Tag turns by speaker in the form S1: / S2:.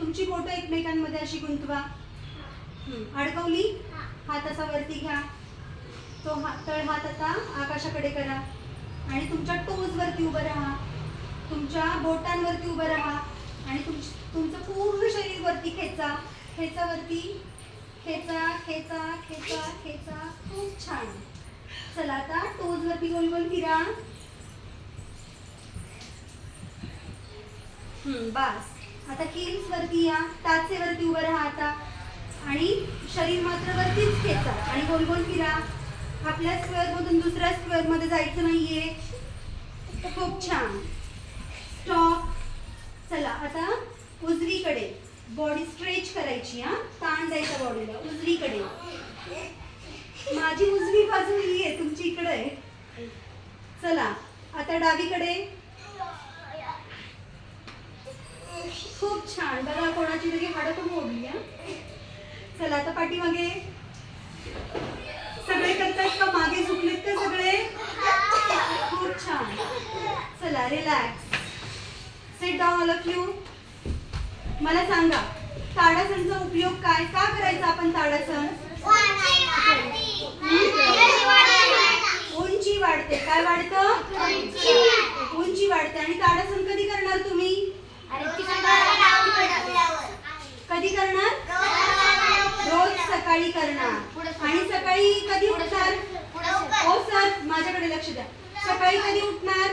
S1: तुमची बोटं एकमेकांमध्ये अशी गुंतवा. हम्म, अडकवली? हात असा वरती घ्या. तो हात तळ हात आता आकाशाकडे करा. आणि तुमच्या टोज वरती उभं राहा. तुमच्या बोटांवरती उभं राहा. आणि तुम तुमचं पूर्ण शरीर वरती खेचा. खेचा वरती खेचा खेचा खेचा खेचा. खूप छान. चला आता टोज वरती गोल गोल फिरा. हम्म, बास. आता हिल्स वरती या टाचेवरती उभं राहा आता. आणि शरीर मात्र वरतीच खेचा. आणि गोल गोल फिरा. आपल्या स्क्वेअर मधून दुसऱ्या स्क्वेअरमध्ये जायचं नाहीये. खूप छान. स्टॉप चला आता उजवीकडे. बॉडी स्ट्रेच करायची हा. ताण द्यायचा बॉडीला उजवीकडे. माझी उजवी बाजू ही आहे तुमची इकडे आहे. चला आता डावीकडे. खूप छान. बघा कोणाची तरी हाडं पण मोडली हा. चला आता पाठीमागे सगळे करतायत का मागे झुकलेत का सगळे? खूप छान. चला relax set down all of you मला सांगा ताडासनचा उपयोग काय का करायचा आपण ताडासन उंची वाढते काय वाढतं उंची वाढते आणि ताडासन कधी करणार तुम्ही कधी करणार रोज सकाळी करणार. आणि सकाळी कधी उठणार? हो सर. माझ्याकडे लक्ष द्या. सकाळी कधी उठणार?